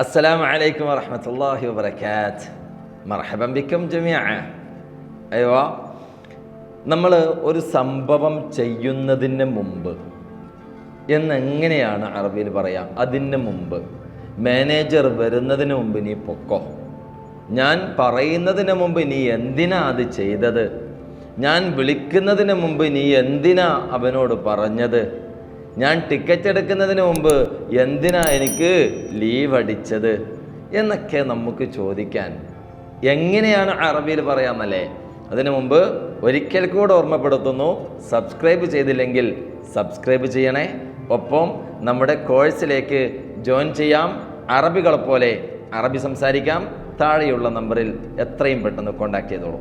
അസ്സലാം വലൈക്കും വറഹമത്തല്ലാഹി വബർക്കാത്ത് മർഹബംബിക്കും ജമിയ അയ്യോ നമ്മൾ ഒരു സംഭവം ചെയ്യുന്നതിന് മുമ്പ് എന്നെങ്ങനെയാണ് അറബിയിൽ പറയാം? അതിന് മുമ്പ്. മാനേജർ വരുന്നതിന് മുമ്പ് നീ പൊക്കോ? ഞാൻ പറയുന്നതിന് മുമ്പ് നീ എന്തിനാ അത് ചെയ്തത്? ഞാൻ വിളിക്കുന്നതിന് മുമ്പ് നീ എന്തിനാ അവനോട് പറഞ്ഞത്? ഞാൻ ടിക്കറ്റ് എടുക്കുന്നതിന് മുമ്പ് എന്തിനാ എനിക്ക് ലീവ് അടിച്ചത് എന്നൊക്കെ നമുക്ക് ചോദിക്കാൻ. എങ്ങനെയാണ് അറബിയിൽ പറയാമല്ലേ അതിനു മുമ്പ് ഒരിക്കൽ കൂടെ ഓർമ്മപ്പെടുത്തുന്നു സബ്സ്ക്രൈബ് ചെയ്തില്ലെങ്കിൽ സബ്സ്ക്രൈബ് ചെയ്യണേ. ഒപ്പം നമ്മുടെ കോഴ്സിലേക്ക് ജോയിൻ ചെയ്യാം. അറബികളെ പോലെ അറബി സംസാരിക്കാം. താഴെയുള്ള നമ്പറിൽ എത്രയും പെട്ടെന്ന് കോണ്ടാക്ട് ചെയ്തോളൂ.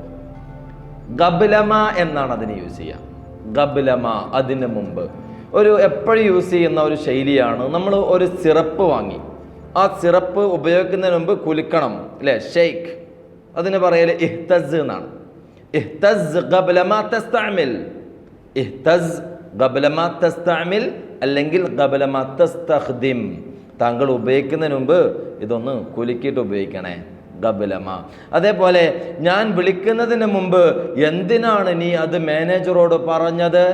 ഗബ്ലമ എന്നാണ് അതിന് യൂസ് ചെയ്യുക ഗബ്ലമ അതിന് മുമ്പ്. ഒരു എപ്പോഴും യൂസ് ചെയ്യുന്ന ഒരു ശൈലിയാണ്. നമ്മൾ ഒരു സിറപ്പ് വാങ്ങി. ആ സിറപ്പ് ഉപയോഗിക്കുന്നതിന് മുമ്പ് കുലുക്കണം അല്ലേ ഷെയ്ക്ക് അതിന് പറയൽ ഇഹ്തസ് എന്നാണ്. അല്ലെങ്കിൽ താങ്കൾ ഉപയോഗിക്കുന്നതിന് മുമ്പ് ഇതൊന്ന് കുലുക്കിയിട്ട് ഉപയോഗിക്കണേ. ഗബലമ അതേപോലെ ഞാൻ വിളിക്കുന്നതിന് മുമ്പ് എന്തിനാണ് നീ അത് മാനേജറോട് പറഞ്ഞത്?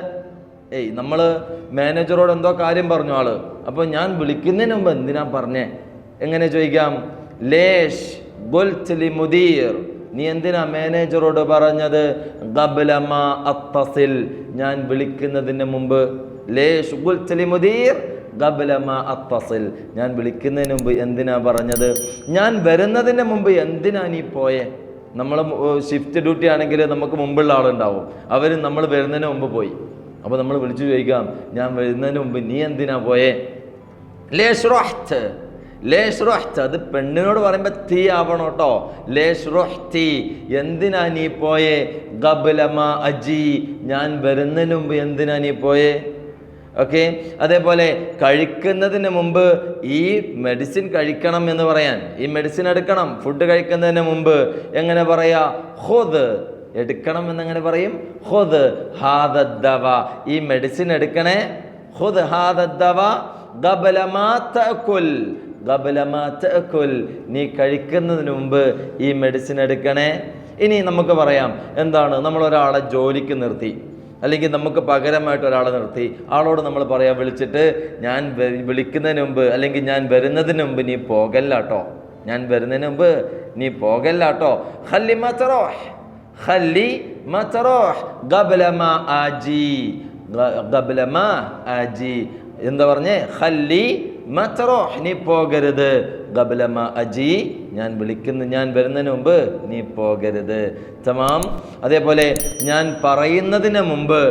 ഏയ് നമ്മൾ മാനേജറോട് എന്തോ കാര്യം പറഞ്ഞു ആൾ. അപ്പോൾ ഞാൻ വിളിക്കുന്നതിന് മുമ്പ് എന്തിനാ പറഞ്ഞേ? എങ്ങനെ ചോദിക്കാം? ലേഷ് ഗുൽത്ലി മുദീർ. നീ എന്തിനാ മാനേജറോട് പറഞ്ഞത്? ഗബലമ അത്തസിൽ. ഞാൻ വിളിക്കുന്നതിന് മുമ്പ് ലേഷ് ഗുൽത്ലി മുദീർ ഗബലമ അത്തസിൽ. ഞാൻ വിളിക്കുന്നതിന് മുമ്പ് എന്തിനാ പറഞ്ഞത്? ഞാൻ വരുന്നതിന് മുമ്പ് എന്തിനാ നീ പോയെ? നമ്മൾ ഷിഫ്റ്റ് ഡ്യൂട്ടി ആണെങ്കിൽ നമുക്ക് മുമ്പുള്ള ആളുണ്ടാവും. അവർ നമ്മൾ വരുന്നതിന് മുമ്പ് പോയി. അപ്പോൾ നമ്മൾ വിളിച്ചു ചോദിക്കാം ഞാൻ വരുന്നതിന് മുമ്പ് നീ എന്തിനാ പോയെ? ലേഷ് റോഹ്റ്റ് ലേഷ് അത് പെണ്ണിനോട് പറയുമ്പോൾ തീ ആവണം കേട്ടോ. എന്തിനാ നീ പോയെ? ഗബലമ അജി ഞാൻ വരുന്നതിന് മുമ്പ് എന്തിനാ നീ പോയെ? ഓക്കെ? അതേപോലെ കഴിക്കുന്നതിന് മുമ്പ് ഈ മെഡിസിൻ കഴിക്കണം എന്ന് പറയാൻ ഈ മെഡിസിൻ എടുക്കണം ഫുഡ് കഴിക്കുന്നതിന് മുമ്പ് എങ്ങനെ പറയാ? ഹോദ് എടുക്കണം എന്നങ്ങനെ പറയും? ഹുദ് ഹാദവ ഈ മെഡിസിൻ എടുക്കണേ? ഹുദ് ഹാദവ ഗബലമാത്തക്കുൽ നീ കഴിക്കുന്നതിന് മുമ്പ് ഈ മെഡിസിൻ എടുക്കണേ? ഇനി നമുക്ക് പറയാം എന്താണ്? നമ്മൾ ഒരാളെ ജോലിക്ക് നിർത്തി. അല്ലെങ്കിൽ നമുക്ക് പകരമായിട്ട് ഒരാളെ നിർത്തി. ആളോട് നമ്മൾ പറയാം വിളിച്ചിട്ട് ഞാൻ വിളിക്കുന്നതിന് മുമ്പ് അല്ലെങ്കിൽ ഞാൻ വരുന്നതിന് മുമ്പ് നീ പോകല്ലാട്ടോ ഞാൻ വരുന്നതിന് മുമ്പ് നീ പോകല്ലാട്ടോ ഹല്ലിമാറോ ഹല്ലി ആജി ആജി എന്താ പറഞ്ഞേ ഖല്ലി മച്ചറോഹ് നീ പോകരുത് ഗബലമ അജി ഞാൻ വിളിക്കുന്ന ഞാൻ വരുന്നതിന് മുമ്പ് നീ പോകരുത് തമാം അതേപോലെ ഞാൻ പറയുന്നതിന് മുമ്പ്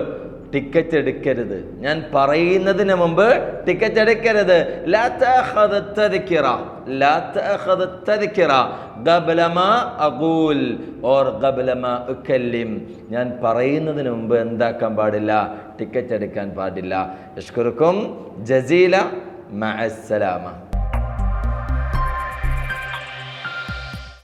ടിക്കറ്റ് എടുക്കരുത്. ഞാൻ പറയുന്നതിന് മുമ്പ് ടിക്കറ്റ് എടുക്കരുത്. ഓർ ഞാൻ പറയുന്നതിന് മുമ്പ് എന്താക്കാൻ പാടില്ല? ടിക്കറ്റ് എടുക്കാൻ പാടില്ല. അഷ്കുറുക്കും ജസീല മഅസ്സലാമ.